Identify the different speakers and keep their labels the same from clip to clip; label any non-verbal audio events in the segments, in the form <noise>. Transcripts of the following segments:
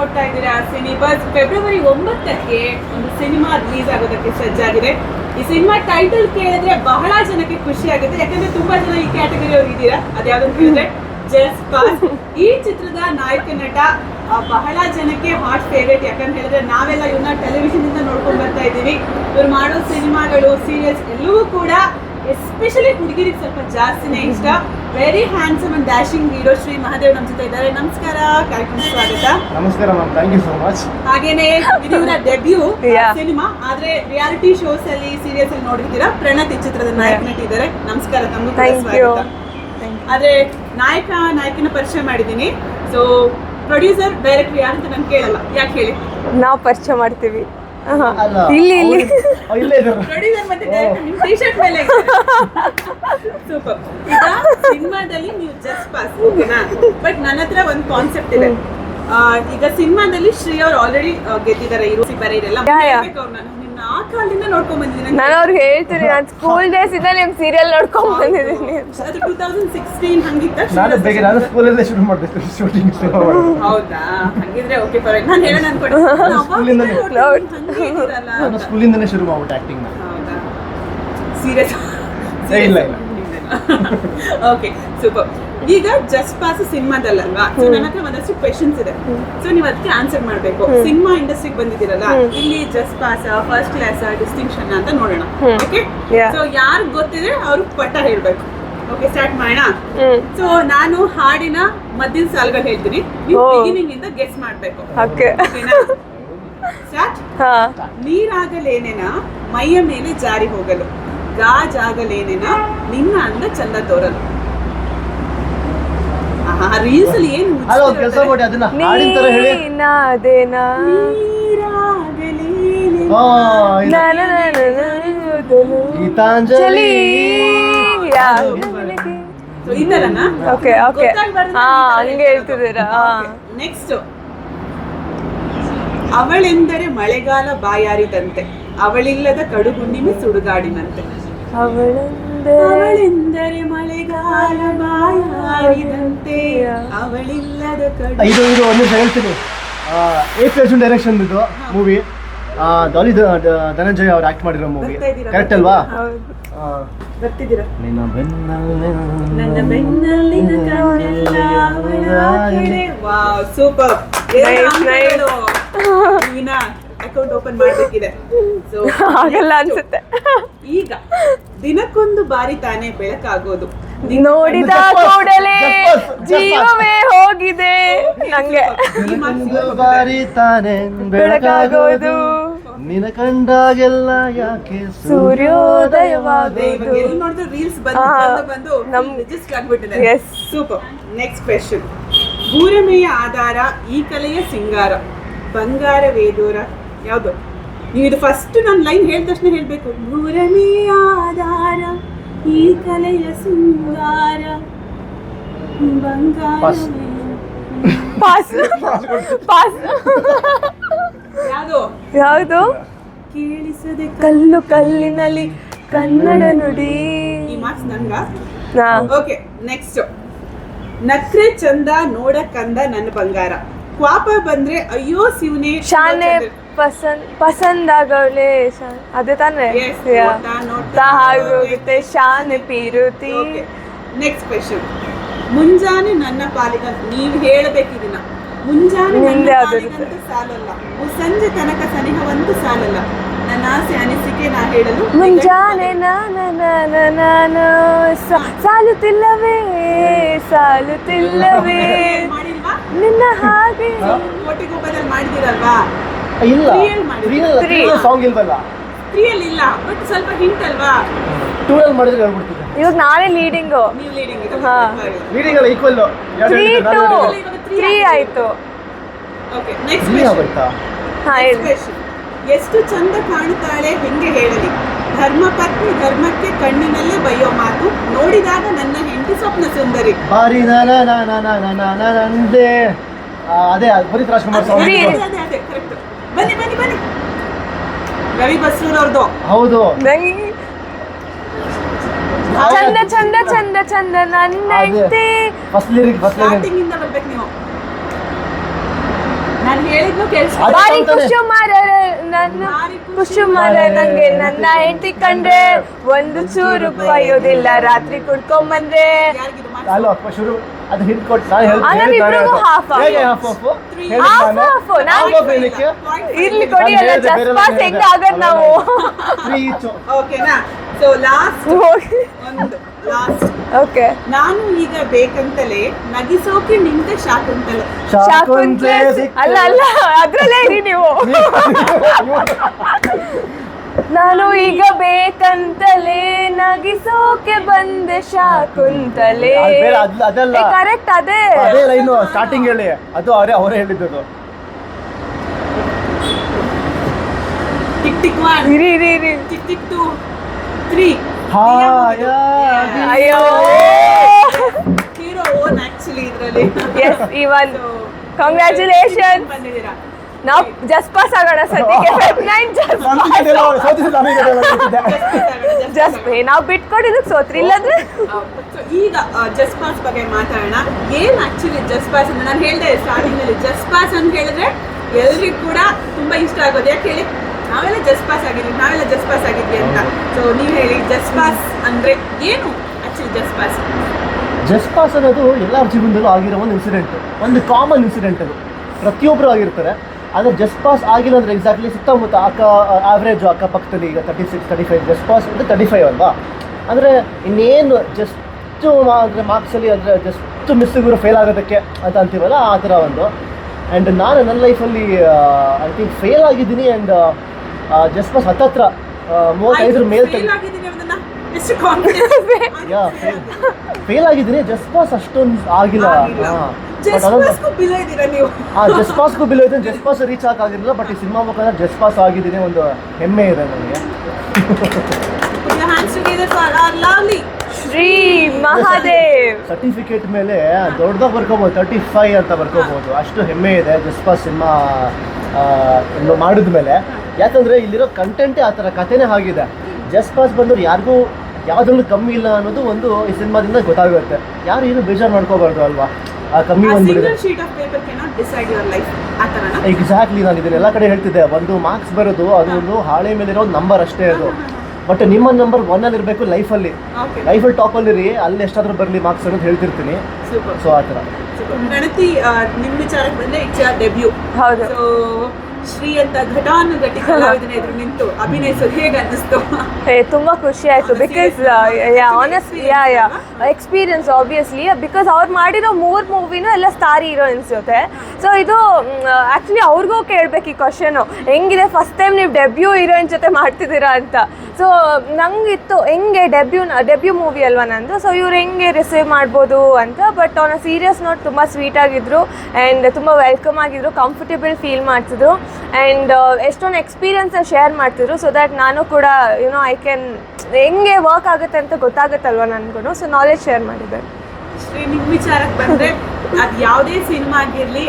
Speaker 1: ನೋಡ್ತಾ ಇದ್ದೀರಾ? ಸಿನಿಬಸ್ ಫೆಬ್ರವರಿ ಒಂಬತ್ತಕ್ಕೆ ಒಂದು ಸಿನಿಮಾ ರಿಲೀಸ್ ಆಗೋದಕ್ಕೆ ಸಜ್ಜಾಗಿದೆ. ಈ ಸಿನಿಮಾ ಟೈಟಲ್ ಕೇಳಿದ್ರೆ ಬಹಳ ಜನಕ್ಕೆ ಖುಷಿ ಆಗುತ್ತೆ. ಯಾಕಂದ್ರೆ ತುಂಬಾ ಜನ ಈ ಕ್ಯಾಟಗರಿ ಅವ್ರು ಇದ್ದೀರಾ? ಅದ್ಯಾವ್ದು ಕೇಳಿದ್ರೆ ಜಸ್ಟ್ ಪಾಸ್ ಈ ಚಿತ್ರದ ನಾಯಕ ನಟ ಬಹಳ ಜನಕ್ಕೆ ಹಾಟ್ ಫೇವ್ರೇಟ್ ಯಾಕಂತ ಹೇಳಿದ್ರೆ ನಾವೆಲ್ಲ ಇವನ್ನ ಟೆಲಿವಿಷನ್ ಇಂದ ನೋಡ್ಕೊಂಡು ಬರ್ತಾ ಇದ್ದೀವಿ. ಇವ್ರು ಮಾಡೋ ಸಿನಿಮಾಗಳು ಸೀರಿಯಲ್ಸ್ ಎಲ್ಲವೂ ಕೂಡ ಎಸ್ಪೆಷಲಿ ಹುಡುಗಿರಿಗೆ ಸ್ವಲ್ಪ ಜಾಸ್ತಿನೇ ಇಷ್ಟ. Very handsome and dashing hero Shri Mahadev ನಮ್ಮ ಜೊತೆ ಇದ್ದಾರೆ. ನಮಸ್ಕಾರ ಕಾರ್ಯಕ್ರಮ ಸ್ವಾಗತ.
Speaker 2: ನಮಸ್ಕಾರ ma'am thank you so much
Speaker 1: ಹಾಗೇನೆ ಇದು ಇವರ ಡೆಬ್ಯೂ ಸಿನಿಮಾ ಆದ್ರೆ ರಿಯಾಲಿಟಿ ಶೋಸ್ ಅಲ್ಲಿ ಸೀರಿಯಸ್ ಅಲ್ಲಿ ನೋಡಿರ್ತೀರಾ? ಪ್ರಣತ್ ಈ ಚಿತ್ರದ ನಾಯಕ ನಟಿದ್ದಾರೆ ನಮಸ್ಕಾರ
Speaker 3: ತಮ್ಮ
Speaker 1: ಸ್ವಾಗತ. ಆದ್ರೆ ನಾಯಕ ನಾಯಕಿನ ಪರಿಚಯ ಮಾಡಿದ್ದೀನಿ. ಸೊ ಪ್ರೊಡ್ಯೂಸರ್ ಡೈರೆಕ್ಟರ್ ಯಾರು ಅಂತ ನಾನು ಕೇಳಲ್ಲ. ಯಾಕೆ ಹೇಳಿ?
Speaker 3: ನಾವು ಪರಿಚಯ ಮಾಡ್ತೀವಿ. ಇಲ್ಲಿ ಇಲ್ಲಿ.
Speaker 2: ಇದ್ದಾರೆ
Speaker 1: ಮತ್ತೆ ನಿಮ್ ಮೇಲೆ ಸೂಪರ್ ಈಗ ಸಿನಿಮಾದಲ್ಲಿ ನೀವು ಜಸ್ಟ್ ಪಾಸ್ ಓಕೆನಾ ಬಟ್ ನನ್ನ ಹತ್ರ ಒಂದು ಕಾನ್ಸೆಪ್ಟ್ ಇದೆ. ಆ, ಈಗ ಸಿನಿಮಾದಲ್ಲಿ ಶ್ರೀ ಅವ್ರು ಆಲ್ರೆಡಿ ಗೆದ್ದಿದ್ದಾರೆ ಇರೋ ಬರೀರೆಲ್ಲ ಇದೆಲ್ಲ ನಿನ್ನ ಆ ಕಾಲದಿಂದ ನೋಡ್ಕೊಂಡ್ ಬಂದಿದ್ದೀನಿ.
Speaker 3: ನಾನು ಅವ್ರಿಗೆ ಹೇಳ್ತೀನಿ ನಾನು ಸ್ಕೂಲ್ ಡೇಸ್ ಇಂದ ನಿಮ್ ಸೀರಿಯಲ್ ನೋಡ್ಕೊಂಡ್ ಬಂದಿದ್ದೀನಿ ಅಂತ.
Speaker 1: ಅದು ಟೂ ತೌಸಂಡ್ ಸಿಕ್ಸ್ಟೀನ್ ಹಂಗಿತ್ತ?
Speaker 2: ನಾನು ಬೇಗ ನಾನು ಸ್ಕೂಲಲ್ಲೇ ಶುರು ಮಾಡ್ಬೇಕು ಶೂಟಿಂಗ್ ಶುರು
Speaker 1: ಹೌದಾ? ಹಂಗಿದ್ರೆ ಓಕೆ ಪರವಾಗಿಲ್ಲ <laughs> ನಾನು ಹೇಳೋಣ ಅನ್ಕೊಂಡೆ.
Speaker 2: ನಾನು. ಸ್ಕೂಲಿಂದನೇ ಶುರು ಮಾಡ್ಬಿಟ್ಟೆ ಆಕ್ಟಿಂಗ್
Speaker 1: ಹೌದಾ? ಸೀರಿಯಸ್
Speaker 2: ಇಲ್ಲ, ಇಲ್ಲ.
Speaker 1: ಓಕೆ ಸೂಪರ್ <laughs> ಈಗ ಜಸ್ಟ್ ಪಾಸ್ ಸಿನಿಮಾದಲ್ಲಲ್ವಾ ಸೊ ನನ್ನ ಹತ್ರ ಒಂದಷ್ಟು ಕ್ವೆಶನ್ಸ್ ಇದೆ. ಸೊ ನೀವು ಅದಕ್ಕೆ ಆನ್ಸರ್ ಮಾಡಬೇಕು. ಸಿನಿಮಾ ಇಂಡಸ್ಟ್ರಿಗೆ ಬಂದಿದ್ದೀರಲ್ಲ ಇಲ್ಲಿ just pass first class distinction ಅಂತ ನೋಡೋಣ. ಓಕೆ. ಸೊ ಯಾರು ಗೊತ್ತಿದೆ ಅವ್ರು ಪಟ್ಟ ಹೇಳ್ಬೇಕು. ಓಕೆ ಸ್ಟಾರ್ಟ್ ಮಾಡೋಣ. ಸೊ ನಾನು ಹಾಡಿನ ಮದ್ದಿನ ಸಾಲುಗಳು ಹೇಳ್ತೀನಿ. ನೀವು. ಬಿಗಿನಿಂಗ್ ಇಂದ ಗೆಸ್ ಮಾಡಬೇಕು.
Speaker 3: ಓಕೆ
Speaker 1: ಓಕೆನಾ ಸ್ಟಾರ್ಟ್ ನೀರಾಗಲೇನೆನ ಮೈಯ ಮೇಲೆ ಜಾರಿ ಹೋಗಲು. ಗಾಜಾಗಲೇನೇನ ನಿನ್ನ ಅಂದ ಚಂದ ತೋರಲು. ರೀಲ್ಸ್ ಅಲ್ಲಿ ಏನು
Speaker 2: ಅಲ್ಲ ಒಂದು ಕೆಲಸ ಮಾಡಿ ಅದನ್ನ ಹಾಡಿನ ಥರ ಹೇಳಿ.
Speaker 3: ನೀನಾದೇನಾ?
Speaker 1: ನೀರಾಗಲೇನೆನ
Speaker 2: ಆ, ಇದು. ಗೀತಾಂಜಲಿ.
Speaker 1: So, ಈ ತರನಾ
Speaker 3: ಓಕೆ. ಓಕೆ ಹಾ ಹಂಗೆ ಹೇಳ್ತಿದ್ದೀರಾ? ಹಾ
Speaker 1: ನೆಕ್ಸ್ಟ್ ಅವಳೆಂದರೆ ಮಳೆಗಾಲ ಬಾಯಾರಿದಂತೆ ಅವಳಿಲ್ಲದ ಕಡುಗುಣ್ಣಿಮೆ ಸುಡುಗಾಡಿನಂತೆ.
Speaker 3: ಅವಳಂದೆ
Speaker 1: ಅವಳೆಂದರೆ ಮಳೆಗಾಲ ಬಾಯಾರಿದಂತೆ ಅವಳಿಲ್ಲದ ಕಡೆ
Speaker 2: ಇದು ಇದು ಒಂದು ಹೇಳ್ತೀನಿ ಎ ಪಿ ಡೈರೆಕ್ಷನ್ ಇದು ಮೂವಿ ಡಾಲಿ ಧನಂಜಯ್ ಅವ್ರು ಆಕ್ಟ್ ಮಾಡಿರೋ ಮೂವಿ ಕರೆಕ್ಟ್ ಅಲ್ವಾ?
Speaker 1: ಬರ್ತಿದ್ದೀರಾ?
Speaker 2: ನಿನ್ನ ಬೆನ್ನಲ್ಲೇ
Speaker 1: ನನ್ನ ಬೆನ್ನಲ್ಲಿನ ಕಣ್ಣೆಲ್ಲ ಅವಳ ಕಡೆ ವಾವ್ ಸೂಪರ್
Speaker 3: ನೈಸ್ ನೈಸ್
Speaker 1: ವಿನ ಅಕೌಂಟ್ ಓಪನ್ ಮಾಡಬೇಕಿದೆ. ಸೊ
Speaker 3: ಆಗಲ್ಲ ಅನ್ಸುತ್ತೆ.
Speaker 1: ಈಗ ದಿನಕ್ಕೊಂದು ಬಾರಿ ತಾನೇ ಬೆಳಕಾಗೋದು.
Speaker 3: ನೋಡಿದ ಕೂಡಲೇ ಜೀವವೇ ಹೋಗಿದೆ. ನಂಗೆ.
Speaker 2: ಬಾರಿ ತಾನೆ ಬೆಳಕಾಗೋದು. ನಿನ ಕಂಡಾಗೆಲ್ಲ ಯಾಕೆ
Speaker 3: ಸೂರ್ಯೋದಯವಾಗೋದು?
Speaker 1: ಎಲ್ಲಿ ನೋಡಿದ್ರು ರೀಲ್ಸ್ ಬಂದು ಬಂದು
Speaker 3: ನಮ್-
Speaker 1: ರಿಜಿಸ್ಟರ್ ಆಗ್ಬಿಟ್ಟಿದೆ.
Speaker 3: Yes.
Speaker 1: ಸೂಪರ್ ನೆಕ್ಸ್ಟ್ ಕ್ವೆಶನ್ ಭೂರಮೆಯ ಆಧಾರ ಈ ಕಲೆಯ ಸಿಂಗಾರ. ಬಂಗಾರ ವೇದೋರ ಯಾವುದು? ನೀವು ಇದು ಫಸ್ಟ್ ನಾನು ಲೈನ್ ಹೇಳಿದ ತಕ್ಷಣ ಹೇಳ್ಬೇಕು. ಮೂರನೇ ಆಧಾರ ಈ ಕಲೆಯ ಸಿಂಗಾರ ಬಂಗಾರ.
Speaker 3: ಪಾಸ್ ಪಾಸ್
Speaker 1: ಯಾವುದು?
Speaker 3: ಯಾವುದು?
Speaker 1: ಕೇಳಿಸದೆ
Speaker 3: ಕಲ್ಲು ಕಲ್ಲಿನಲ್ಲಿ ಕನ್ನಡ ನುಡಿ.
Speaker 1: ಈ ಮಾರ್ಕ್ಸ್ ನನ್ಗ
Speaker 3: ಹಾ.
Speaker 1: ಓಕೆ ನೆಕ್ಸ್ಟ್ ನಕ್ರೆ ಚಂದ ನೋಡಕ್ಕಂದ ನನ್ನ ಬಂಗಾರ. ಕ್ವಾಪ ಬಂದ್ರೆ ಅಯ್ಯೋ ಶಿವನೇ.
Speaker 3: ಶಾನೆ. ಪಸಂದ್ ಪಸಂದ್ ಆಗವಳೆ ಶಾ- ಅದೇ ತಾನೇ?
Speaker 1: Yes,
Speaker 3: ಹಾಗೋಗುತ್ತೆ ಶಾನೆ ಪೀರುತಿ.
Speaker 1: ನೆಕ್ಸ್ಟ್ ಕ್ವೆಶನ್ ಮುಂಜಾನೆ ನನ್ನ ಪಾಲಿಗ ನೀವು ಹೇಳಬೇಕು ಇದನ್ನ. ಮುಂಜಾನೆ ನನ್ನ
Speaker 3: ಮುಂದೆ ಸಾಲಲ್ಲ
Speaker 1: ಪಾಲಿಗಂತೂ ಸಾಲಲ್ಲ. ಸಂಜೆ ತನಕ ಸನಿಹವಂತೂ ಸಾಲಲ್ಲ. ನನ್ನ ಆಸೆ ಅನಿಸಿಕೆ ನಾ ಹೇಳಲು
Speaker 3: ಮುಂಜಾನೆ ನಾನ ನಾನ ನಾನು ಸಾಲು ಸಾಲುತ್ತಿಲ್ಲವೇ? ಸಾಲುತ್ತಿಲ್ಲವೇ?
Speaker 1: ಮಾಡಿಲ್ವಾ?
Speaker 3: ನಿನ್ನ ಹಾಗೆ.
Speaker 1: ಒಟ್ಟಿಗೆ ಮಾಡಿದಿರಲ್ವಾ
Speaker 2: ಇಲ್ಲ.
Speaker 3: Three.
Speaker 2: ಸಾಂಗ್ ಇಲ್ವಲ್ಲ?
Speaker 1: ತ್ರೀಯಲ್ಲಿ ಇಲ್ಲ ಬಟ್ ಸ್ವಲ್ಪ ಹಿಂಟ್ ಅಲ್ವಾ?
Speaker 2: ಟೂ ಅಲ್ಲಿ ಮಾಡಿದ್ರೆ ಹೇಳ್ಬಿಡ್ತಿದ್ದೆ
Speaker 3: ಇವಾಗ ನಾನೇ ಲೀಡಿಂಗು
Speaker 1: ನೀವು ಲೀಡಿಂಗ್
Speaker 3: ಹಾ.
Speaker 2: ಲೀಡಿಂಗ್ ಅಲ್ಲ ಈಕ್ವಲ್
Speaker 3: ತ್ರೀ ಟು ತ್ರೀ ಆಯ್ತು.
Speaker 1: ಓಕೆ ನೆಕ್ಸ್ಟ್
Speaker 2: ತ್ರೀ ಆಗೋಯ್ತಾ?
Speaker 3: ಹಾ
Speaker 1: ಎಷ್ಟು ಚಂದ ಕಾಣುತ್ತಾಳೆ ಹೆಂಗೆ ಹೇಳಲಿ? ಧರ್ಮ ಪತ್ನಿ ಧರ್ಮಕ್ಕೆ ಕಣ್ಣಿನಲ್ಲೇ ಬಯ್ಯೋ ಮಾತು ನೋಡಿದಾಗ ನನ್ನ ಹೆಂಡತಿ ಸ್ವಪ್ನ ಸುಂದರಿ.
Speaker 2: ಬಾರಿ ನಾನ ನಾನ ನಾನ ನಾನ ಅದೇ ಅದು ಪುನೀತ್ ರಾಜ್ಕುಮಾರ್ ಸಾಂಗ್.
Speaker 1: ಅದೇ, ಅದೇ, correct. ಬನ್ನಿ ಬನ್ನಿ ಬನ್ನಿ. ರವಿ ಬಸ್ರೂರ್ ಅವ್ರದ್ದು
Speaker 2: ಹೌದು.
Speaker 3: ನಂಗ್- ಚಂದ ಚಂದ ಚಂದ ಚಂದ. ನನ್ನ ಹೆಂಡ್ತಿ.
Speaker 2: First lyric first lyric
Speaker 1: starting ಇಂದ ಬರ್ಬೇಕು ನೀವು. ನಾನು ಹೇಳಿದ್ನು
Speaker 2: ಕೆಲಸ
Speaker 3: ಬಾರಿ
Speaker 2: ಅಂತಾನೆ.
Speaker 3: ಖುಷಿ ಮಾರ ನನ್ನ ಖುಷಿ. ಮಾರ ನಂಗೆ ನನ್ನ ಹೆಂಡತಿ ಕಂಡ್ರೆ ಒಂದು ಚೂರು ಕಾಯೋದಿಲ್ಲ ರಾತ್ರಿ ಕುಡ್ಕೊಂಬಂದ್ರೆ
Speaker 1: ಬಂದ್ರೆ
Speaker 2: ಅಲ್ಲ ಅಪ್ಪ ಶುರು. ಅದು ಹಿಂಟ್ ಕೊಟ್ಟು ನಾನು
Speaker 3: ಓಕೆ <laughs>
Speaker 1: ನಾನು. ಈಗ ಬೇಕಂತಲೇ ನಗಿಸೋಕೆ ನಿಂತೆ ಶಾಕುಂತಲೆ.
Speaker 2: ಶಾಕುಂತಲೆ.
Speaker 3: ಅಲ್ಲ ಅಲ್ಲ ಅದ್ರಲ್ಲೇ ಇರಿ ನೀವು. <laughs> ನಾನು ಈಗ ಬೇಕಂತಲೇ ನಗಿಸೋಕೆ ಬಂದೆ ಶಾಕುಂತಲೇ.
Speaker 2: ಅದು ಅದ್- ಅದಲ್ಲ.
Speaker 3: ಕರೆಕ್ಟ್ ಅದೇ.
Speaker 2: ಅದೇ ಲೈನು ಸ್ಟಾರ್ಟಿಂಗ್ ಹೇಳಿ. ಅದು ಅವರೇ ಅವರೇ ಹೇಳಿದ್ದು
Speaker 1: ಟಿಕ್ ಟಿಕ್ ಒನ್
Speaker 3: ಇರಿ ಇರಿ ಇರಿ.
Speaker 1: ಟಿಕ್ ಟಿಕ್ ಟು ತ್ರೀ
Speaker 2: ಹಾಯಾಗಿ
Speaker 3: ಅಯ್ಯೋ.
Speaker 1: ಹೀರೋ ಓನ್ ಆಕ್ಚುಲಿ ಇದರಲ್ಲಿ.
Speaker 3: ಎಸ್ ಇವನ್ ಕಂಗ್ರ್ಯಾಚುಲೇಷನ್
Speaker 1: ಬಂದಿದ್ದೀರಾ?
Speaker 3: ನಾವು ಜಸ್ಟ್ ಪಾಸ್ ಆಗೋಣ ಸದ್ಯಕ್ಕೆ. ಜಸ್ಟ್ ನಾವು ಬಿಟ್ಕೊಂಡಿದಕ್ಕೆ ಸೋತ್ರಿ. ಇಲ್ಲಂದ್ರೆ?
Speaker 1: ಈಗ ಜಸ್ಟ್ ಪಾಸ್ ಬಗ್ಗೆ ಮಾತಾಡೋಣ. ಏನ್ ಆಕ್ಚುಲಿ ಜಸ್ಟ್ ಪಾಸ್ ಅಂತ? ನಾನು ಹೇಳಿದೆ ಸ್ಟಾರ್ಟಿಂಗ್ನಲ್ಲಿ ಜಸ್ಟ್ ಪಾಸ್ ಅಂತ ಹೇಳಿದ್ರೆ ಎಲ್ರಿಗೂ ಕೂಡ ತುಂಬಾ ಇಷ್ಟ ಆಗೋದು. ಯಾಕೆ ಹೇಳಿ? ನಾವೆಲ್ಲ ಜಸ್ಟ್ ಪಾಸ್ ಆಗಿದ್ವಿ ನಾವೆಲ್ಲ ಜಸ್ಟ್ ಪಾಸ್ ಆಗಿದ್ವಿ ಅಂತ. ಸೊ ನೀವು ಹೇಳಿ ಜಸ್ಟ್ ಪಾಸ್ ಅಂದ್ರೆ ಏನು actually just pass
Speaker 2: just pass ಅನ್ನೋದು ಎಲ್ಲರ ಜೀವನದಲ್ಲೂ ಆಗಿರೋ ಒಂದು ಇನ್ಸಿಡೆಂಟ್ ಒಂದು ಕಾಮನ್ ಇನ್ಸಿಡೆಂಟ್ ಅದು. ಪ್ರತಿಯೊಬ್ಬರು ಆಗಿರ್ತಾರೆ. ಆದರೆ ಜಸ್ಟ್ ಪಾಸ್ ಆಗಿಲ್ಲ ಅಂದರೆ ಎಕ್ಸಾಕ್ಟ್ಲಿ ಸುತ್ತಮುತ್ತ ಅಕ್ಕ ಆವ್ರೇಜು ಅಕ್ಕಪಕ್ಕದಲ್ಲಿ ಈಗ thirty six thirty five just pass ಅಂದರೆ ತರ್ಟಿ ಫೈವ್ ಅಲ್ವಾ? ಅಂದರೆ ಇನ್ನೇನು ಜಸ್ಟು ಅಂದರೆ ಮಾರ್ಕ್ಸಲ್ಲಿ ಅಂದರೆ ಜಸ್ಟ್ ಮಿಸ್ಸಿಗಿರೋ ಫೇಲ್ ಆಗೋದಕ್ಕೆ ಅಂತ ಅಂತೀವಲ್ಲ ಆ ಥರ ಒಂದು. ಆ್ಯಂಡ್ ನಾನು ನನ್ನ ಲೈಫಲ್ಲಿ ಐ ಥಿಂಕ್ ಫೇಲ್ ಆಗಿದ್ದೀನಿ ಆ್ಯಂಡ್ ಜಸ್ಟ್ ಪಾಸ್ ಹತ್ತತ್ರ ಮೂವತ್ತೈದರ ಮೇಲೆ ಫೇಲ್ ಆಗಿದ್ದೀನಿ ಜಸ್ಟ್ ಪಾಸ್ ಅಷ್ಟೊಂದು ಆಗಿಲ್ಲ. ಹಾಂ.
Speaker 1: ಜಸ್ಟ್ ಪಾಸ್ಗೂ ಬಿಲೋ
Speaker 2: ಆ ಜಸ್ಟ್ ಪಾಸ್ ರೀಚ್ ಆಗಿರಲಿಲ್ಲ ಬಟ್ ಈ ಸಿನಿಮಾ ಮುಖಾಂತರ ಜಸ್ಟ್ ಪಾಸ್ ಆಗಿದ್ದೀನಿ ಒಂದು ಹೆಮ್ಮೆ ಇದೆ ನನಗೆ.
Speaker 3: ಶ್ರೀ ಮಹಾದೇವ್.
Speaker 2: ಸರ್ಟಿಫಿಕೇಟ್ ಮೇಲೆ ದೊಡ್ಡದಾಗ ಬರ್ಕೋಬಹುದು ತರ್ಟಿ ಫೈವ್ ಅಂತ ಬರ್ಕೋಬಹುದು ಅಷ್ಟು ಹೆಮ್ಮೆ ಇದೆ ಜಸ್ಟ್ ಪಾಸ್ ಸಿನಿಮಾ ಮಾಡಿದ ಮೇಲೆ ಯಾಕಂದರೆ ಇಲ್ಲಿರೋ ಕಂಟೆಂಟೇ ಆ ಥರ ಕಥೆನೇ ಆಗಿದೆ. ಜಸ್ಟ್ ಪಾಸ್ ಬಂದವ್ರು ಯಾರಿಗೂ ಯಾವುದ್ರಲ್ಲೂ ಕಮ್ಮಿ ಇಲ್ಲ ಅನ್ನೋದು ಒಂದು ಈ ಸಿನಿಮಾದಿಂದ ಗೊತ್ತಾಗುತ್ತೆ. ಯಾರು ಏನು ಬೇಜಾರು ಮಾಡ್ಕೋಬಾರ್ದು ಅಲ್ವಾ? ಕಮ್ಮಿ
Speaker 1: ಆ ಥರನಾ
Speaker 2: ಎಕ್ಸಾಕ್ಟ್ಲಿ ನಾನು ಇದನ್ನೆಲ್ಲ ಕಡೆ ಹೇಳ್ತಿದ್ದೆ. ಒಂದು ಮಾರ್ಕ್ಸ್ ಬರೋದು ಅದು ಒಂದು ಹಾಳೆ ಮೇಲಿರೋ ಒಂದು ನಂಬರ್ ಅಷ್ಟೇ ಅದು. ಬಟ್ ನಿಮ್ಮ ನಂಬರ್ ಒನ್ ಅಲ್ಲಿ ಇರಬೇಕು ಲೈಫಲ್ಲಿ
Speaker 1: ಲೈಫ್
Speaker 2: ಲೈಫಲ್ಲಿ ಟಾಪ್ ಅಲ್ಲಿ ಎಷ್ಟಾದ್ರೂ ಬರಲಿ ಮಾರ್ಕ್ಸ್ ಅನ್ನೋದು ಹೇಳ್ತಿರ್ತೀನಿ.
Speaker 1: ಸೂಪರ್
Speaker 2: ಸೊ ಆ ಥರ.
Speaker 1: ಗಣತಿ ಆ, ವಿಚಾರಕ್ಕೆ ಬಂದ್ರೆ ಇಟ್ಸ್ ಡೆಬ್ಯೂ
Speaker 3: ಹೌದು.
Speaker 1: ಸೊ ಶ್ರೀ ಅಂತ ಘಟಾನುಘಟಿ ಕಲಾವಿದನ ಎದುರು ನಿಂತು ಅಭಿನಯಿಸೋದು ಹೇಗೆ ಅನ್ನಿಸ್ತು?
Speaker 3: ಏ ತುಂಬಾ ಖುಷಿ ಆಯ್ತು. Because yeah honest yeah yeah? Experience obviously because ಅವ್ರು ಮಾಡಿರೋ ಮೂರ್ ಮೂವಿನೂ ಎಲ್ಲ ಸ್ಟಾರ್ ಹೀರೋಯಿನ್ಸ್ ಜೊತೆ ಸೊ ಇದು ಆಕ್ಚುಲಿ ಅವ್ರಿಗೂ ಕೇಳ್ಬೇಕು ಈ ಕ್ವಶನು ಹೆಂಗಿದೆ? ಫಸ್ಟ್ ಟೈಮ್ ನೀವು ಡೆಬ್ಯೂ ಹೀರೋಯಿನ್ ಜೊತೆ ಮಾಡ್ತಿದ್ದೀರಾ ಅಂತ. ಸೊ ನಂಗಿತ್ತು ಹೆಂಗೆ ಡೆಬ್ಯೂ ಡೆಬ್ಯೂ ಮೂವಿ ಅಲ್ವಾ ನಂದು? ಸೊ ಇವ್ರು ಹೆಂಗೆ ರಿಸೀವ್ ಮಾಡ್ಬೋದು ಅಂತ. ಬಟ್ ಅವನ ಸೀರಿಯಸ್ ನೋಟ್ ತುಂಬ ಸ್ವೀಟ್ ಆಗಿದ್ರು. ಆ್ಯಂಡ್ ತುಂಬ ವೆಲ್ಕಮ್ ಆಗಿದ್ರು. ಕಂಫರ್ಟೇಬಲ್ ಫೀಲ್ ಮಾಡ್ತಿದ್ರು ಆ್ಯಂಡ್ ಎಷ್ಟೊಂದು ಎಕ್ಸ್ಪೀರಿಯನ್ಸ್ ಶೇರ್ ಮಾಡ್ತಿದ್ರು ಸೊ ದ್ಯಾಟ್ ನಾನು ಕೂಡ ಯುನೋ ಐ ಕ್ಯಾನ್ ಹೆಂಗೆ ವರ್ಕ್ ಆಗುತ್ತೆ ಅಂತ ಗೊತ್ತಾಗುತ್ತಲ್ವ ನನಗೂ ಸೊ ನಾಲೆಜ್ ಶೇರ್ ಮಾಡಿದ್ದೆ
Speaker 1: ನಿಮ್ ವಿಚಾರಕ್ಕೆ ಬಂದ್ರೆ ಅದ್ ಯಾವುದೇ ಸಿನಿಮಾ ಆಗಿರ್ಲಿ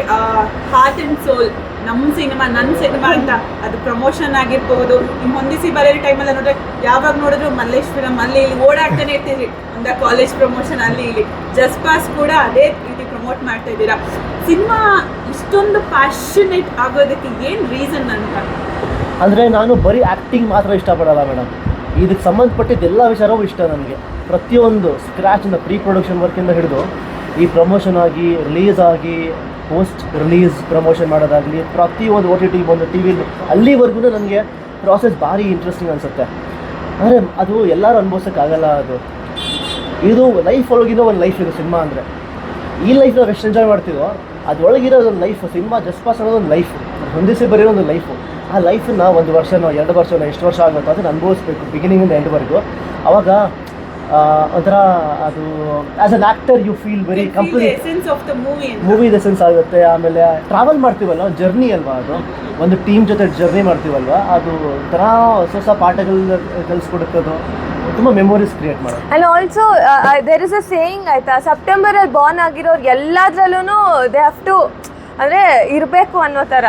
Speaker 1: ಹಾರ್ಟ್ ಅಂಡ್ ಸೋಲ್ ನಮ್ಮ ಸಿನಿಮಾ ನನ್ನ ಸಿನಿಮಾ ಅಂತ ಅದು ಪ್ರಮೋಷನ್ ಆಗಿರ್ಬೋದು. ನಿಮ್ ಹೊಂದಿಸಿ ಬರೆಯೋ ಟೈಮಲ್ಲಿ ನೋಡ್ರೆ, ಯಾವಾಗ ನೋಡಿದ್ರು ಮಲ್ಲೇಶ್ವರಂ ಅಲ್ಲಿ ಇಲ್ಲಿ ಓಡಾಡ್ತಾನೆ ಇರ್ತೀರಿ. ಒಂದ ಕಾಲೇಜ್ ಪ್ರಮೋಷನ್ ಅಲ್ಲಿ ಇಲ್ಲಿ. ಜಸ್ಟ್ ಪಾಸ್ ಕೂಡ ಅದೇ ರೀತಿ ಪ್ರಮೋಟ್ ಮಾಡ್ತಾ ಇದ್ದೀರಾ. ಸಿನಿಮಾ ಇಷ್ಟೊಂದು ಪ್ಯಾಷನೇಟ್ ಆಗೋದಕ್ಕೆ ಏನ್ ರೀಸನ್ ಅಂತ?
Speaker 2: ಅಂದರೆ ನಾನು ಬರೀ ಆ್ಯಕ್ಟಿಂಗ್ ಮಾತ್ರ ಇಷ್ಟಪಡಲ್ಲ ಮೇಡಮ್ ಇದಕ್ಕೆ ಸಂಬಂಧಪಟ್ಟಿದ್ದ ಎಲ್ಲ ವಿಚಾರವೂ ಇಷ್ಟ ನನಗೆ. ಪ್ರತಿಯೊಂದು ಸ್ಕ್ರ್ಯಾಚಿಂದ ಪ್ರೀ ಪ್ರೊಡಕ್ಷನ್ ವರ್ಕಿಂದ ಹಿಡಿದು ಈ ಪ್ರಮೋಷನ್ ಆಗಿ ರಿಲೀಸ್ ಆಗಿ ಪೋಸ್ಟ್ ರಿಲೀಸ್ ಪ್ರಮೋಷನ್ ಮಾಡೋದಾಗಲಿ, ಪ್ರತಿಯೊಂದು ಓ ಟಿ ಟಿ ಬಂದು ಟಿ ವಿಲಿ ಅಲ್ಲಿವರೆಗೂ ನನಗೆ ಪ್ರಾಸೆಸ್ ಭಾರಿ ಇಂಟ್ರೆಸ್ಟಿಂಗ್ ಅನಿಸುತ್ತೆ. ಆದರೆ ಅದು ಎಲ್ಲರೂ ಅನುಭವಿಸೋಕ್ಕಾಗಲ್ಲ ಅದು. ಇದು ಲೈಫ್ ಒಳಗಿರೋ ಒಂದು ಲೈಫ್ ಇದು ಸಿನಿಮಾ ಅಂದರೆ. ಈ ಲೈಫ್ ನಾವು ಎಷ್ಟು ಎಂಜಾಯ್ ಮಾಡ್ತೀವೋ ಅದೊಳಗಿರೋ ಒಂದು ಲೈಫ್ ಸಿನಿಮಾ ಜಸ್ಟ್ ಪಾಸ್ ಅನ್ನೋದು ಒಂದು ಲೈಫ್ ಹೊಂದಿಸಿ ಬರೆಯೋ ಒಂದು ಲೈಫು ಆ ಲೈಫನ್ನು ಒಂದು ವರ್ಷನೋ ಎರಡು ವರ್ಷನೋ ಎಷ್ಟು ವರ್ಷ ಆಗುತ್ತೋ ಅದನ್ನು ಅನುಭವಿಸ್ಬೇಕು ಬಿಗಿನಿಂಗಿಂದ ಎಂಡ್ವರೆಗೂ ಅವಾಗ ಒಂಥರ ಅದು as an actor you feel very complete
Speaker 1: essence of the movie
Speaker 2: movie sense ಆಗುತ್ತೆ ಆಮೇಲೆ ಟ್ರಾವೆಲ್ ಮಾಡ್ತೀವಲ್ವ ಜರ್ನಿ ಅಲ್ವಾ ಅದು? ಒಂದು ಟೀಮ್ ಜೊತೆ ಜರ್ನಿ ಮಾಡ್ತೀವಲ್ವ ಅದು ಒಂಥರ ಹೊಸ ಹೊಸ ಪಾಠಗಳು ಕಲಿಸ್ಕೊಡುತ್ತೆ ಅದು ತುಂಬ ಮೆಮೊರೀಸ್ ಕ್ರಿಯೇಟ್ ಮಾಡೋದು
Speaker 3: and also there is a saying ಆಯ್ತಾ ಸೆಪ್ಟೆಂಬರಲ್ಲಿ ಬಾರ್ನ್ ಆಗಿರೋರು ಎಲ್ಲದ್ರಲ್ಲೂ ದೇ ಹ್ಯಾವ್ ಟು ಅಂದರೆ ಇರಬೇಕು ಅನ್ನೋ ಥರ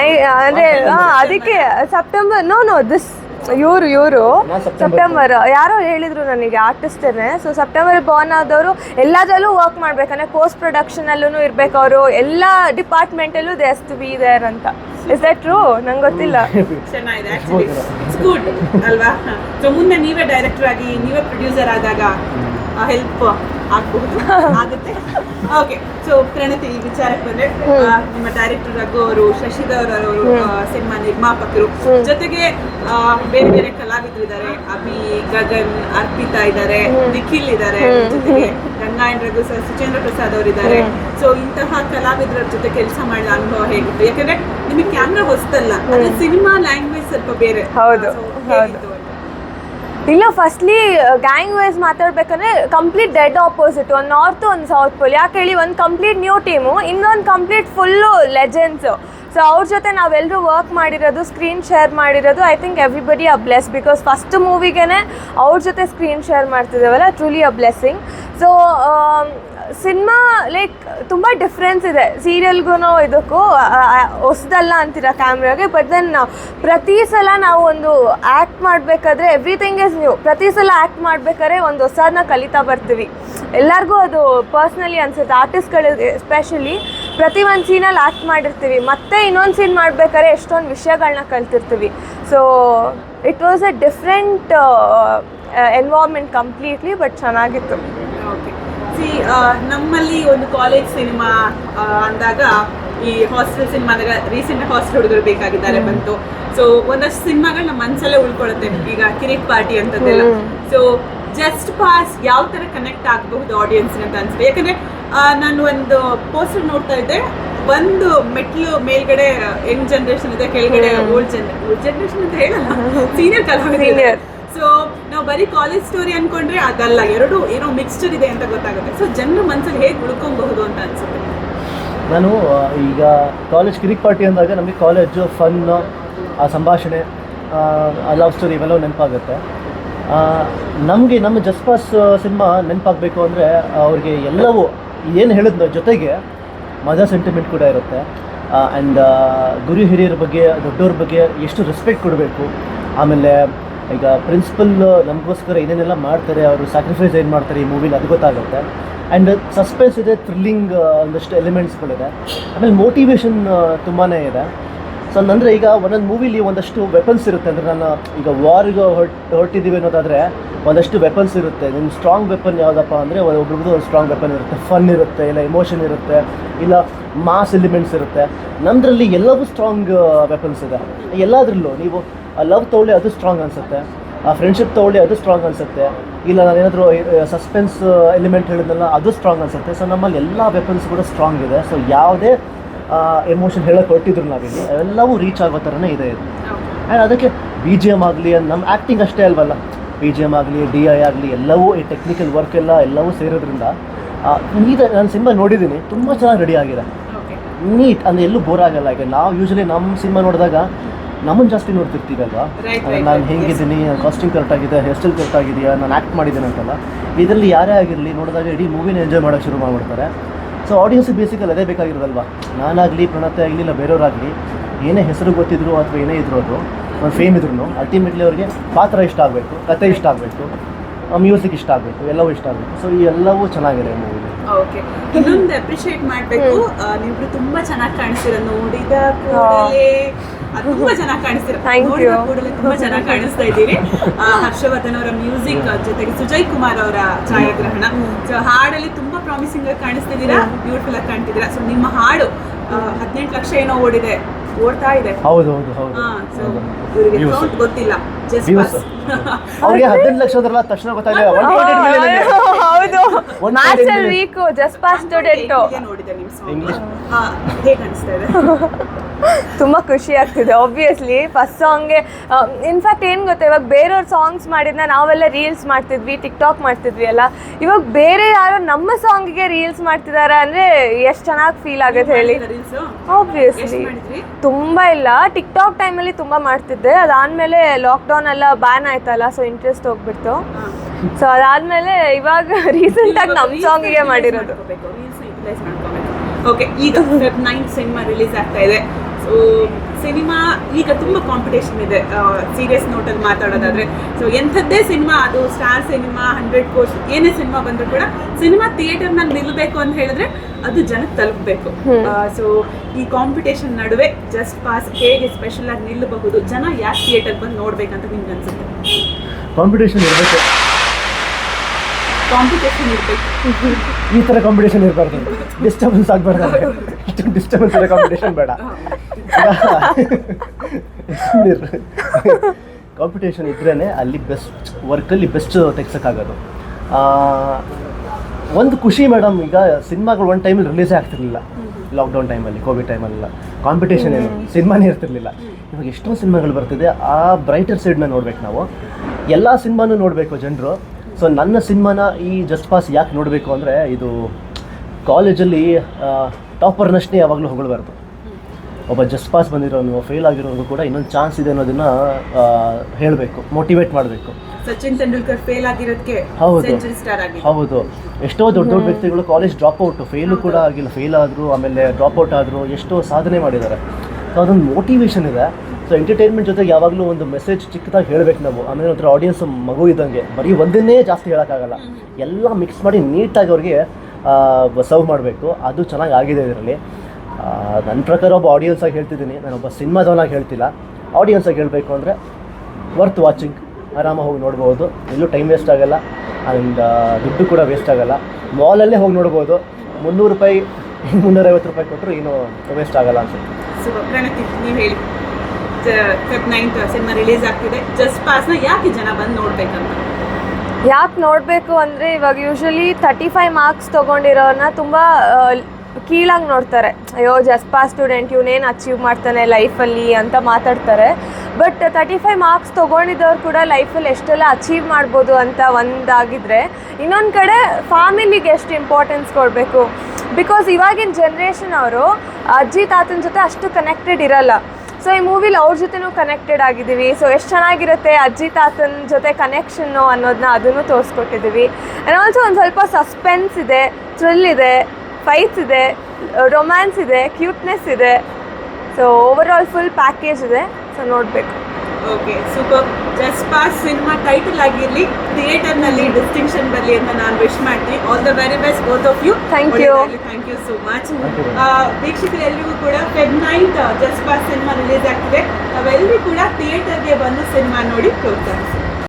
Speaker 3: ಐ ಅಂದರೆ ಹಾಂ ಅದಕ್ಕೆ ಸೆಪ್ಟೆಂಬರ್ ನೋ ನೋ ದಿಸ್ ಇವರು ಇವರು ಸೆಪ್ಟೆಂಬರ್ ಯಾರೋ ಹೇಳಿದ್ರು ನನಗೆ ಆರ್ಟಿಸ್ಟೇನೆ ಸೊ ಸೆಪ್ಟೆಂಬರ್ ಬಾರ್ನ್ ಆದವರು ಎಲ್ಲದರಲ್ಲೂ ವರ್ಕ್ ಮಾಡ್ಬೇಕಂದ್ರೆ ಪೋಸ್ಟ್ ಪ್ರೊಡಕ್ಷನಲ್ಲೂ ಇರ್ಬೇಕು ಅವರು. ಎಲ್ಲ ಡಿಪಾರ್ಟ್ಮೆಂಟಲ್ಲೂ they has to be there ಅಂತ. ಇಸ್ ದಟ್ ಟ್ರೂ ನಂಗೆ ಗೊತ್ತಿಲ್ಲ.
Speaker 1: ಚೆನ್ನಾಗಿದೆ ಆಕ್ಚುಲಿ ಇಟ್ಸ್ ಗುಡ್ ಅಲ್ವಾ? ಸೊ ಮುಂದೆ ನೀವೇ ಡೈರೆಕ್ಟರ್ ಆಗಿ ನೀವೇ ಪ್ರೊಡ್ಯೂಸರ್ ಆದಾಗ ಹೆಲ್ಪ್ ಆಗ್ಬಹುದು. <laughs> ಆಗುತ್ತೆ. ಓಕೆ ಸೊ ಪ್ರಣತಿ ಈ ವಿಚಾರಕ್ಕೆ ಬಂದ್ರೆ ನಿಮ್ಮ ಡೈರೆಕ್ಟರ್ ರಘು ಅವರು ಶಶಿಧರ್ ಅವರು ಸಿನಿಮಾ ನಿರ್ಮಾಪಕರು. ಜೊತೆಗೆ ಬೇರೆ ಬೇರೆ ಕಲಾವಿದರು ಇದ್ದಾರೆ ಅಭಿ ಗಗನ್ ಅರ್ಪಿತಾ ಇದ್ದಾರೆ ನಿಖಿಲ್ ಇದ್ದಾರೆ ಜೊತೆಗೆ. ರಂಗಾಯಣ್ ರಘು ಸರ್ ಸುಚೇಂದ್ರ ಪ್ರಸಾದ್ ಅವರು ಇದ್ದಾರೆ ಸೊ ಇಂತಹ ಕಲಾವಿದರ ಜೊತೆ ಕೆಲಸ ಮಾಡಿದ ಅನುಭವ ಹೇಗಿತ್ತು? ಯಾಕಂದ್ರೆ ನಿಮಗೆ ಕ್ಯಾಮ್ರಾ ಹೊಸ್ತಲ್ಲ ಸಿನಿಮಾ ಲ್ಯಾಂಗ್ವೇಜ್ ಸ್ವಲ್ಪ ಬೇರೆ.
Speaker 3: ಹೌದು,
Speaker 1: So,
Speaker 3: ಹೌದು.
Speaker 1: ಹೇಗಿತ್ತು ಅಂತ?
Speaker 3: ಇಲ್ಲ ಫಸ್ಟ್ಲಿ ಗ್ಯಾಂಗ್ ವೈಸ್ ಮಾತಾಡ್ಬೇಕಂದ್ರೆ ಕಂಪ್ಲೀಟ್ ಡೆಡ್ ಆಪೋಸಿಟ್ ಒಂದು ನಾರ್ತ್ ಒಂದು ಸೌತ್ ಪೋಲ್ ಯಾಕೆ ಹೇಳಿ, ಒಂದು ಕಂಪ್ಲೀಟ್ ನ್ಯೂ ಟೀಮು ಇನ್ನೊಂದು ಕಂಪ್ಲೀಟ್ ಫುಲ್ಲು ಲೆಜೆಂಡ್ಸು ಸೊ ಅವ್ರ ಜೊತೆ ನಾವೆಲ್ಲರೂ ವರ್ಕ್ ಮಾಡಿರೋದು ಸ್ಕ್ರೀನ್ ಶೇರ್ ಮಾಡಿರೋದು I think everybody a bless because first ಮೂವಿಗೆ ಅವ್ರ ಜೊತೆ screen share ಮಾಡ್ತಿದ್ದೇವಲ್ಲ truly a blessing so cinema like ತುಂಬ ಡಿಫ್ರೆನ್ಸ್ ಇದೆ. ಸೀರಿಯಲ್ಗೂ ಇದಕ್ಕೂ ಹೊಸದಲ್ಲ ಅಂತೀರ ಕ್ಯಾಮ್ರಾಗೆ ಬಟ್ ದೆನ್ ಪ್ರತಿ ಸಲ ನಾವು ಒಂದು ಆ್ಯಕ್ಟ್ ಮಾಡಬೇಕಾದ್ರೆ ಎವ್ರಿಥಿಂಗ್ ಇಸ್ ನ್ಯೂ ಪ್ರತಿ ಸಲ ಆ್ಯಕ್ಟ್ ಮಾಡ್ಬೇಕಾದ್ರೆ ಒಂದು ಹೊಸದನ್ನ ಕಲಿತಾ ಬರ್ತೀವಿ. ಎಲ್ಲರಿಗೂ ಅದು ಪರ್ಸ್ನಲಿ ಅನ್ಸುತ್ತೆ. ಆರ್ಟಿಸ್ಟ್ಗಳಿಗೆ ಎಸ್ಪೆಷಲಿ ಪ್ರತಿ ಒಂದು ಸೀನಲ್ಲಿ ಆ್ಯಕ್ಟ್ ಮಾಡಿರ್ತೀವಿ. ಮತ್ತೆ ಇನ್ನೊಂದು ಸೀನ್ ಮಾಡಬೇಕಾದ್ರೆ ಎಷ್ಟೊಂದು ವಿಷಯಗಳನ್ನ ಕಲ್ತಿರ್ತೀವಿ. So it was a different environment completely but ಚೆನ್ನಾಗಿತ್ತು.
Speaker 1: ಓಕೆ ನಮ್ಮಲ್ಲಿ ಒಂದು ಕಾಲೇಜ್ ಸಿನಿಮಾ ಅಂದಾಗ ಈ ಹಾಸ್ಟೆಲ್ ಸಿನಿಮಾದಾಗ ರೀಸೆಂಟ್ ಹಾಸ್ಟೆಲ್ ಹುಡುಗರು ಬೇಕಾಗಿದ್ದಾರೆ ಬಂತು. ಸೊ ಒಂದಷ್ಟು ಸಿನಿಮಾಗಳು ನಮ್ಮ ಮನಸ್ಸಲ್ಲೇ ಉಳ್ಕೊಳುತ್ತೆ ಈಗ ಕಿರಿಕ್ ಪಾರ್ಟಿ ಅಂತದೆಲ್ಲ. ಸೊ ಜಸ್ಟ್ ಪಾಸ್ ಯಾವ ತರ ಕನೆಕ್ಟ್ ಆಗಬಹುದು ಆಡಿಯನ್ಸ್ ಅಂತ ಅನ್ಸುತ್ತೆ. ಯಾಕಂದ್ರೆ ನಾನು ಒಂದು ಪೋಸ್ಟರ್ ನೋಡ್ತಾ ಇದ್ದೆ. ಒಂದು ಮೆಟ್ಲು ಮೇಲ್ಗಡೆ ಯಂಗ್ ಜನರೇಷನ್ ಇದೆ ಕೆಳಗಡೆ ಓಲ್ಡ್ ಜನ ಓಲ್ಡ್ ಜನರೇಷನ್ ಅಂತ ಹೇಳಲ್ಲ. <laughs> ಸೀನಿಯರ್ ಕಲಾವಿದ. ಸೊ ನಾವು ಬರೀ ಕಾಲೇಜ್ ಸ್ಟೋರಿ ಅನ್ಕೊಂಡ್ರೆ ಅದಲ್ಲ. ಎರಡು, ಏನೋ ಮಿಕ್ಸ್ಚರ್ ಇದೆ ಅಂತ ಗೊತ್ತಾಗುತ್ತೆ. ಸೊ ಜನರ ಮನಸ್ಸಲ್ಲಿ ಹೇಗೆ ಉಳ್ಕೊಬಹುದು ಅಂತ ಅನ್ಸುತ್ತೆ?
Speaker 2: ನಾನು ಈಗ ಕಾಲೇಜ್ ಕಿರಿಕ್ ಪಾರ್ಟಿ ಅಂದಾಗ ನಮಗೆ ಕಾಲೇಜು ಫನ್ ಆ, ಸಂಭಾಷಣೆ ಲವ್ ಸ್ಟೋರಿ ಇವೆಲ್ಲವೂ ನೆನಪಾಗುತ್ತೆ. ನಮಗೆ ನಮ್ಮ ಜಸ್ಪಾಸ್ ಸಿನಿಮಾ ನೆನಪಾಗಬೇಕು ಅಂದರೆ ಅವ್ರಿಗೆ ಎಲ್ಲವೂ ಏನು ಹೇಳಿದ್ನೋ ಜೊತೆಗೆ ಮಜಾ ಸೆಂಟಿಮೆಂಟ್ ಕೂಡ ಇರುತ್ತೆ. ಆ್ಯಂಡ್ ಗುರು ಹಿರಿಯರ ಬಗ್ಗೆ, ದೊಡ್ಡವ್ರ ಬಗ್ಗೆ ಎಷ್ಟು ರೆಸ್ಪೆಕ್ಟ್ ಕೊಡಬೇಕು. ಆಮೇಲೆ ಈಗ ಪ್ರಿನ್ಸಿಪಲ್ ನಮಗೋಸ್ಕರ ಏನೇನೆಲ್ಲ ಮಾಡ್ತಾರೆ, ಅವರು ಸ್ಯಾಕ್ರಿಫೈಸ್ ಏನು ಮಾಡ್ತಾರೆ ಈ ಮೂವಿಲಿ ಅದು ಗೊತ್ತಾಗುತ್ತೆ. ಆ್ಯಂಡ್ ಸಸ್ಪೆನ್ಸ್ ಇದೆ ಥ್ರಿಲ್ಲಿಂಗ್ ಒಂದಷ್ಟು ಎಲಿಮೆಂಟ್ಸ್ಗಳಿದೆ ಆಮೇಲೆ ಮೋಟಿವೇಶನ್ ತುಂಬಾ ಇದೆ. ಸೊ ಅಂದರೆ ಈಗ ಒಂದೊಂದು ಮೂವಿಲಿ ಒಂದಷ್ಟು ವೆಪನ್ಸ್ ಇರುತ್ತೆ. ಅಂದರೆ ನಾನು ಈಗ ವಾರ್ಗೆ ಹೊರಟ್ ಹೊರಟಿದ್ದೀವಿ ಅನ್ನೋದಾದರೆ ಒಂದಷ್ಟು ವೆಪನ್ಸ್ ಇರುತ್ತೆ. ನಿಮ್ಮ ಸ್ಟ್ರಾಂಗ್ ವೆಪನ್ ಯಾವುದಪ್ಪ ಅಂದರೆ ಒಬ್ರಿಗೂ ಒಂದು ಸ್ಟ್ರಾಂಗ್ ವೆಪನ್ ಇರುತ್ತೆ. ಫನ್ ಇರುತ್ತೆ, ಇಲ್ಲ ಎಮೋಷನ್ ಇರುತ್ತೆ, ಇಲ್ಲ ಮಾಸ್ ಎಲಿಮೆಂಟ್ಸ್ ಇರುತ್ತೆ. ನಮ್ಮದ್ರಲ್ಲಿ ಎಲ್ಲವೂ ಸ್ಟ್ರಾಂಗ್ ವೆಪನ್ಸ್ ಇದೆ. ಎಲ್ಲದರಲ್ಲೂ ನೀವು ಲವ್ ತೊಗೊಳ್ಳಿ ಅದು ಸ್ಟ್ರಾಂಗ್ ಅನಿಸುತ್ತೆ. ಆ ಫ್ರೆಂಡ್ಶಿಪ್ ತೊಗೊಳ್ಳಿ ಅದು ಸ್ಟ್ರಾಂಗ್ ಅನಿಸುತ್ತೆ. ಇಲ್ಲ ನಾನೇನಾದರೂ ಸಸ್ಪೆನ್ಸ್ ಎಲಿಮೆಂಟ್ ಹೇಳಿದ್ನಲ್ಲ ಅದು ಸ್ಟ್ರಾಂಗ್ ಅನಿಸುತ್ತೆ. ಸೊ ನಮ್ಮಲ್ಲಿ ಎಲ್ಲ ವೆಪನ್ಸ್ ಕೂಡ ಸ್ಟ್ರಾಂಗ್ ಇದೆ. ಸೊ ಯಾವುದೇ ಎಮೋಷನ್ ಹೇಳಕ್ಕೆ ಹೊರಟಿದ್ರು ನಾವಿಲ್ಲಿ. ಎಲ್ಲವೂ ರೀಚ್ ಆಗೋ ಥರನೇ ಇದೆ ಇದು. ಆ್ಯಂಡ್ ಅದಕ್ಕೆ ಬಿ ಜಿ ಎಂ ಆಗಲಿ ನಮ್ಮ ಆ್ಯಕ್ಟಿಂಗ್ ಅಷ್ಟೇ ಅಲ್ವಲ್ಲ. ಬಿ ಜಿ ಎಂ ಆಗಲಿ ಡಿ ಐ ಆಗಲಿ ಎಲ್ಲವೂ ಈ ಟೆಕ್ನಿಕಲ್ ವರ್ಕ್ ಎಲ್ಲ ಎಲ್ಲವೂ ಸೇರೋದ್ರಿಂದ ನೀಟ್ ನಾನು ಸಿನಿಮಾ ನೋಡಿದ್ದೀನಿ ತುಂಬ ಚೆನ್ನಾಗಿ ರೆಡಿ ಆಗಿದೆ. ನೀಟ್ ಅಂದರೆ ಎಲ್ಲೂ ಬೋರ್ ಆಗಲ್ಲ. ಈಗ ನಾವು ಯೂಶಲಿ ನಮ್ಮ ಸಿನಿಮಾ ನೋಡಿದಾಗ ನಮ್ಮನ್ನು ಜಾಸ್ತಿ ನೋಡ್ತಿರ್ತೀವಲ್ವಾ? ನಾನು ಹೆಂಗಿದ್ದೀನಿ ಕಾಸ್ಟ್ಯೂಮ್ ಕರೆಕ್ಟ್ ಆಗಿದೆ ಹೇರ್ ಸ್ಟೈಲ್ ಕರೆಕ್ಟ್ ಆಗಿದೆಯಾ ನಾನು ಆ್ಯಕ್ಟ್ ಮಾಡಿದ್ದೀನಿ ಅಂತಲ್ಲ. ಇದರಲ್ಲಿ ಯಾರೇ ಆಗಿರಲಿ ನೋಡಿದಾಗ ಇಡೀ ಮೂವಿನ ಎಂಜಾಯ್ ಮಾಡೋಕ್ಕೆ ಶುರು ಮಾಡಿಬಿಡ್ತಾರೆ. ಸೊ ಆಡಿಯನ್ಸ್ ಬೇಸಿಕಲ್ಲಿ ಅದೇ ಬೇಕಾಗಿರೋದಲ್ವಾ? ನಾನಾಗಲಿ ಪ್ರಣತೆ ಆಗಲಿ ಇಲ್ಲ ಬೇರೆಯವರಾಗಲಿ ಏನೇ ಹೆಸರು ಗೊತ್ತಿದ್ರು ಅಥವಾ ಏನೇ ಇದ್ರು ಅದು ಒಂದು ಫೇಮ್ ಇದ್ರು ಅಲ್ಟಿಮೇಟ್ಲಿ ಅವರಿಗೆ ಪಾತ್ರ ಇಷ್ಟ ಆಗಬೇಕು ಕತೆ ಇಷ್ಟ ಆಗಬೇಕು ಮ್ಯೂಸಿಕ್ ಇಷ್ಟ ಆಗಬೇಕು ಎಲ್ಲವೂ ಇಷ್ಟ ಆಗಬೇಕು. ಸೊ ಈ ಎಲ್ಲವೂ ಚೆನ್ನಾಗಿದೆ ಮೂವಿಲಿ
Speaker 1: ಓಕೆ ಇನ್ನೊಂದು ಅಪ್ರಿಶಿಯೇಟ್ ಮಾಡಬೇಕು. ನೀವು ತುಂಬಾ ಚೆನ್ನಾಗಿ ಕಾಣಿಸ್ತೀರ. ನೋಡಿದ ಕೂಡಲೇ ಅದು ತುಂಬಾ ಚೆನ್ನಾಗಿ ಕಾಣಿಸ್ತೀರ. ನೋಡಿದ ಕೂಡಲೇ ತುಂಬಾ ಚೆನ್ನಾಗಿ ಕಾಣಿಸ್ತಾ ಇದ್ದೀರಿ. ಆ, ಹರ್ಷವರ್ಧನ್ ಅವರ ಮ್ಯೂಸಿಕ್ ಜೊತೆಗೆ ಸುಜಯ್ ಕುಮಾರ್ ಅವರ ಛಾಯಾಗ್ರಹಣ. ಸೊ ಹಾಡಲ್ಲಿ ತುಂಬಾ ಪ್ರಾಮಿಸಿಂಗ್ ಆಗಿ ಕಾಣಿಸ್ತಿದ್ದೀರಾ? ಬ್ಯೂಟಿಫುಲ್ ಆಗಿ ಕಾಣ್ತಿದ್ದೀರಾ? ಸೊ ನಿಮ್ಮ ಹಾಡು ಹದಿನೆಂಟು ಲಕ್ಷ ಏನೋ ಓಡಿದೆ ಓಡ್ತಾ ಇದೆ.
Speaker 2: ಹೌದು ಹೌದು ಹೌದು.
Speaker 1: ಗೊತ್ತಿಲ್ಲ. ಜಸ್ಟ್ ಪಾಸ್ <laughs>
Speaker 2: ಅವ್ರಿಗೆ ಹದಿನೆಂಟು ಲಕ್ಷ ಅಂದ್ರಲ್ಲ ತಕ್ಷಣ ಗೊತ್ತಾಗಲಿಲ್ಲ ಒನ್
Speaker 3: ಹೌದು.
Speaker 2: Million.
Speaker 3: Week just pass student
Speaker 1: ನೋಡಿದೆ ನಿಮ್ಮ
Speaker 2: English.
Speaker 1: ಸಾಂಗ್ ಹೇಗೆ ಅನಿಸ್ತಾ ಇದೆ? <laughs>
Speaker 3: ತುಂಬ ಖುಷಿ ಆಗ್ತಿದೆ ಆಬ್ವಿಯಸ್ಲಿ ಫಸ್ಟ್ ಸಾಂಗ್ಗೆ ಇನ್ಫ್ಯಾಕ್ಟ್ ಏನು ಗೊತ್ತಾ ಇವಾಗ ಬೇರೆಯವ್ರ ಸಾಂಗ್ಸ್ ಮಾಡಿದ್ನ ನಾವೆಲ್ಲ ರೀಲ್ಸ್ ಮಾಡ್ತಿದ್ವಿ ಟಿಕ್ ಟಾಕ್ ಮಾಡ್ತಿದ್ವಿ ಅಲ್ಲ. ಇವಾಗ ಬೇರೆ ಯಾರೋ ನಮ್ಮ ಸಾಂಗಿಗೆ ರೀಲ್ಸ್ ಮಾಡ್ತಿದ್ದಾರೆ ಅಂದರೆ ಎಷ್ಟು ಚೆನ್ನಾಗಿ ಫೀಲ್ ಆಗುತ್ತೆ ಹೇಳಿ.
Speaker 1: ರೀಲ್ಸ್
Speaker 3: ಆಬ್ವಿಯಸ್ಲಿ
Speaker 1: ಎಷ್ಟು ಮಾಡಿದ್ರಿ?
Speaker 3: ತುಂಬ ಇಲ್ಲ. ಟಿಕ್ ಟಾಕ್ ಟೈಮಲ್ಲಿ ತುಂಬ ಮಾಡ್ತಿದ್ದೆ. ಅದಾದಮೇಲೆ ಲಾಕ್ಡೌನ್ ಎಲ್ಲ ಬ್ಯಾನ್ ಆಯ್ತಲ್ಲ ಸೊ ಇಂಟ್ರೆಸ್ಟ್ ಹೋಗ್ಬಿಡ್ತು. ಸೊ ಅದಾದ್ಮೇಲೆ ಇವಾಗ ರೀಸೆಂಟಾಗಿ ನಮ್ಮ ಸಾಂಗಿಗೆ ಮಾಡಿರೋದು.
Speaker 1: ಓಕೆ ಈಗ ನೈನ್ ಸಿನಿಮಾ ರಿಲೀಸ್ ಆಗ್ತಾ ಇದೆ. ಸೊ ಸಿನಿಮಾ ಈಗ ತುಂಬ ಕಾಂಪಿಟೇಷನ್ ಇದೆ. ಸೀರಿಯಸ್ ನೋಟಲ್ಲಿ ಮಾತಾಡೋದಾದ್ರೆ. ಸೊ ಎಂಥದ್ದೇ ಸಿನಿಮಾ ಅದು ಸ್ಟಾರ್ ಸಿನಿಮಾ ಹಂಡ್ರೆಡ್ ಕೋರ್ಸ್ ಏನೇ ಸಿನಿಮಾ ಬಂದರೂ ಕೂಡ ಸಿನಿಮಾ ಥಿಯೇಟರ್ನಲ್ಲಿ ನಿಲ್ಲಬೇಕು ಅಂತ ಹೇಳಿದ್ರೆ ಅದು ಜನಕ್ಕೆ ತಲುಪಬೇಕು. ಸೊ ಈ ಕಾಂಪಿಟೇಷನ್ ನಡುವೆ ಜಸ್ಟ್ ಪಾಸ್ ಹೇಗೆ ಸ್ಪೆಷಲ್ ಆಗಿ ನಿಲ್ಲಬಹುದು ಜನ ಯಾಕೆ ಥಿಯೇಟರ್ ಬಂದು ನೋಡ್ಬೇಕಂತ ನಿಮ್ಗೆ ಅನ್ಸುತ್ತೆ?
Speaker 2: ಕಾಂಪಿಟೇಷನ್ ಇರಬೇಕು.
Speaker 1: ಕಾಂಪಿಟೇಷನ್ ಇರಬೇಕು.
Speaker 2: ಈ ಥರ ಕಾಂಪಿಟೇಷನ್ ಇರಬಾರ್ದು. ಡಿಸ್ಟರ್ಬೆನ್ಸ್ ಆಗಬಾರ್ದು ಇಷ್ಟು ಡಿಸ್ಟರ್ಬೆನ್ಸ್ ಇರೋ ಕಾಂಪಿಟೇಷನ್ ಬೇಡ. ಕಾಂಪಿಟೇಷನ್ ಇದ್ರೇ ಅಲ್ಲಿ ಬೆಸ್ಟ್ ವರ್ಕಲ್ಲಿ ಬೆಸ್ಟ್ ತೆಗ್ಸೋಕ್ಕಾಗೋದು. ಒಂದು ಖುಷಿ ಮೇಡಮ್ ಈಗ ಸಿನಿಮಾಗಳು ಒಂದು ಟೈಮಲ್ಲಿ ರಿಲೀಸೇ ಆಗ್ತಿರ್ಲಿಲ್ಲ. ಲಾಕ್ಡೌನ್ ಟೈಮಲ್ಲಿ ಕೋವಿಡ್ ಟೈಮಲ್ಲೆಲ್ಲ ಕಾಂಪಿಟೇಷನ್ ಏನು ಸಿನಿಮಾನೇ ಇರ್ತಿರ್ಲಿಲ್ಲ. ಇವಾಗ ಎಷ್ಟೊಂದು ಸಿನಿಮಾಗಳು ಬರ್ತಿದೆ ಆ ಬ್ರೈಟರ್ ಸೈಡ್ನ ನೋಡ್ಬೇಕು ನಾವು. ಎಲ್ಲ ಸಿನಿಮಾನೂ ನೋಡಬೇಕು ಜನರು. ಸೊ ನನ್ನ ಸಿನಿಮಾನ ಈ ಜಸ್ಟ್ ಪಾಸ್ ಯಾಕೆ ನೋಡಬೇಕು ಅಂದರೆ ಇದು ಕಾಲೇಜಲ್ಲಿ ಟಾಪರ್ನಷ್ಟೇ ಯಾವಾಗಲೂ ಹೊಗಳಬಾರ್ದು. ಒಬ್ಬ ಜಸ್ಟ್ ಪಾಸ್ ಬಂದಿರೋನು ಫೇಲ್ ಆಗಿರೋನು ಕೂಡ ಇನ್ನೊಂದು ಚಾನ್ಸ್ ಇದೆ ಅನ್ನೋದನ್ನ ಹೇಳಬೇಕು ಮೋಟಿವೇಟ್ ಮಾಡಬೇಕು.
Speaker 1: ಸಚಿನ್ ತೆಂಡೂಲ್ಕರ್ ಫೇಲ್ ಆಗಿರೋದಕ್ಕೆ
Speaker 2: ಹೌದು. ಹೌದು. ಎಷ್ಟೋ ದೊಡ್ಡ ದೊಡ್ಡ ವ್ಯಕ್ತಿಗಳು ಕಾಲೇಜ್ ಡ್ರಾಪ್ ಔಟ್ ಫೇಲು ಕೂಡ ಆಗಿಲ್ಲ ಫೇಲ್ ಆದರು ಆಮೇಲೆ ಡ್ರಾಪ್ ಔಟ್ ಆದರು ಎಷ್ಟೋ ಸಾಧನೆ ಮಾಡಿದ್ದಾರೆ. ಸೊ ಅದೊಂದು ಮೋಟಿವೇಶನ್ ಇದೆ. ಸೊ ಎಂಟರ್ಟೈನ್ಮೆಂಟ್ ಜೊತೆಗೆ ಯಾವಾಗಲೂ ಒಂದು ಮೆಸೇಜ್ ಚಿಕ್ಕದಾಗಿ ಹೇಳಬೇಕು ನಾವು. ಆಮೇಲೆ ಒಂಥರ ಆಡಿಯನ್ಸ್ ಮಗು ಇದ್ದಂಗೆ. ಬರೀ ಒಂದನ್ನೇ ಜಾಸ್ತಿ ಹೇಳೋಕ್ಕಾಗಲ್ಲ. ಎಲ್ಲ ಮಿಕ್ಸ್ ಮಾಡಿ ನೀಟಾಗಿ ಅವ್ರಿಗೆ ಸರ್ವ್ ಮಾಡಬೇಕು. ಅದು ಚೆನ್ನಾಗಿ ಆಗಿದೆ ಇದರಲ್ಲಿ. ನನ್ನ ಪ್ರಕಾರ ಒಬ್ಬ ಆಡಿಯನ್ಸ್ ಆಗಿ ಹೇಳ್ತಿದ್ದೀನಿ. ನಾನು ಒಬ್ಬ ಸಿನಿಮಾದವನಾಗಿ ಹೇಳ್ತಿಲ್ಲ. ಆಡಿಯನ್ಸ್ ಆಗಿ ಹೇಳಬೇಕು ಅಂದರೆ ವರ್ತ್ ವಾಚಿಂಗ್ ಆರಾಮಾಗಿ ಹೋಗಿ ನೋಡ್ಬೋದು. ಎಲ್ಲೂ ಟೈಮ್ ವೇಸ್ಟ್ ಆಗೋಲ್ಲ. ಆ್ಯಂಡ್ ದುಡ್ಡು ಕೂಡ ವೇಸ್ಟ್ ಆಗೋಲ್ಲ. ಮಾಲಲ್ಲೇ ಹೋಗಿ ನೋಡ್ಬೋದು. ಮುನ್ನೂರು ರೂಪಾಯಿ, ಮುನ್ನೂರೈವತ್ತು ರೂಪಾಯಿ ಕೊಟ್ಟರು ಏನು ವೇಸ್ಟ್ ಆಗೋಲ್ಲ ಅನ್ಸುತ್ತೆ.
Speaker 1: ಸೊ, ಪ್ರಣತಿ, ನೀವು ಹೇಳಿ. ಫೆಬ್ ನೈನ್ತ್ ಸಿನಿಮಾ ರಿಲೀಸ್ ಆಗ್ತಿದೆ. ಜಸ್ಟ್ ಪಾಸ್ನ ಯಾಕೆ ಜನ ಬಂದು ನೋಡ್ಬೇಕಂತ?
Speaker 3: ಯಾಕೆ ನೋಡಬೇಕು ಅಂದರೆ ಇವಾಗ ಯೂಶಲಿ ತರ್ಟಿ ಫೈವ್ ಮಾರ್ಕ್ಸ್ ತೊಗೊಂಡಿರೋನ ತುಂಬ ಕೀಳಾಗಿ ನೋಡ್ತಾರೆ. ಅಯ್ಯೋ ಜಸ್ಟ್ ಪಾಸ್ ಸ್ಟೂಡೆಂಟ್ ಇವನೇನು ಅಚೀವ್ ಮಾಡ್ತಾನೆ ಲೈಫಲ್ಲಿ ಅಂತ ಮಾತಾಡ್ತಾರೆ. ಬಟ್ ತರ್ಟಿ ಫೈವ್ ಮಾರ್ಕ್ಸ್ ತೊಗೊಂಡಿದ್ದವ್ರು ಕೂಡ ಲೈಫಲ್ಲಿ ಎಷ್ಟೆಲ್ಲ ಅಚೀವ್ ಮಾಡ್ಬೋದು ಅಂತ ಒಂದಾಗಿದ್ರೆ ಇನ್ನೊಂದು ಕಡೆ ಫ್ಯಾಮಿಲಿಗೆ ಎಷ್ಟು ಇಂಪಾರ್ಟೆನ್ಸ್ ಕೊಡಬೇಕು? ಬಿಕಾಸ್ ಇವಾಗಿನ ಜನ್ರೇಷನ್ ಅವರು ಅಜ್ಜಿ, ತಾತನ ಜೊತೆ ಅಷ್ಟು ಕನೆಕ್ಟೆಡ್ ಇರಲ್ಲ. ಸೊ ಈ ಮೂವಿಲಿ ಅವ್ರ ಜೊತೆನೂ ಕನೆಕ್ಟೆಡ್ ಆಗಿದ್ದೀವಿ. ಸೊ ಎಷ್ಟು ಚೆನ್ನಾಗಿರುತ್ತೆ ಅಜ್ಜಿ, ತಾತನ ಜೊತೆ ಕನೆಕ್ಷನ್ನು ಅನ್ನೋದನ್ನ ಅದನ್ನು ತೋರಿಸ್ಕೊಟ್ಟಿದ್ದೀವಿ. ಆ್ಯಂಡ್ ಆಲ್ಸೋ ಒಂದು ಸ್ವಲ್ಪ ಸಸ್ಪೆನ್ಸ್ ಇದೆ ಥ್ರಿಲ್ ಇದೆ ಫೈಟ್ಸ್ ಇದೆ ರೊಮ್ಯಾನ್ಸ್ ಇದೆ ಕ್ಯೂಟ್ನೆಸ್ ಇದೆ. So over all full package ಇದೆ. ಸೊ ನೋಡಬೇಕು.
Speaker 1: Okay super just pass cinema title ಆಗಿರಲಿ ಥಿಯೇಟರ್ನಲ್ಲಿ ಡಿಸ್ಟಿಂಕ್ಷನ್ ಬರಲಿ ಅಂತ ನಾನು ವಿಶ್ ಮಾಡ್ತೀನಿ. All the very best both of you
Speaker 3: thank you
Speaker 1: thank you so much. ವೀಕ್ಷಕರೆಲ್ಲರಿಗೂ ಕೂಡ Feb ninth just pass cinema release ಆಗ್ತಿದೆ. ನಾವೆಲ್ಲರೂ ಕೂಡ ಥಿಯೇಟರ್ಗೆ ಬಂದು ಸಿನಿಮಾ ನೋಡಿ ಪ್ರೋತ್ಸಾಹಿಸಿ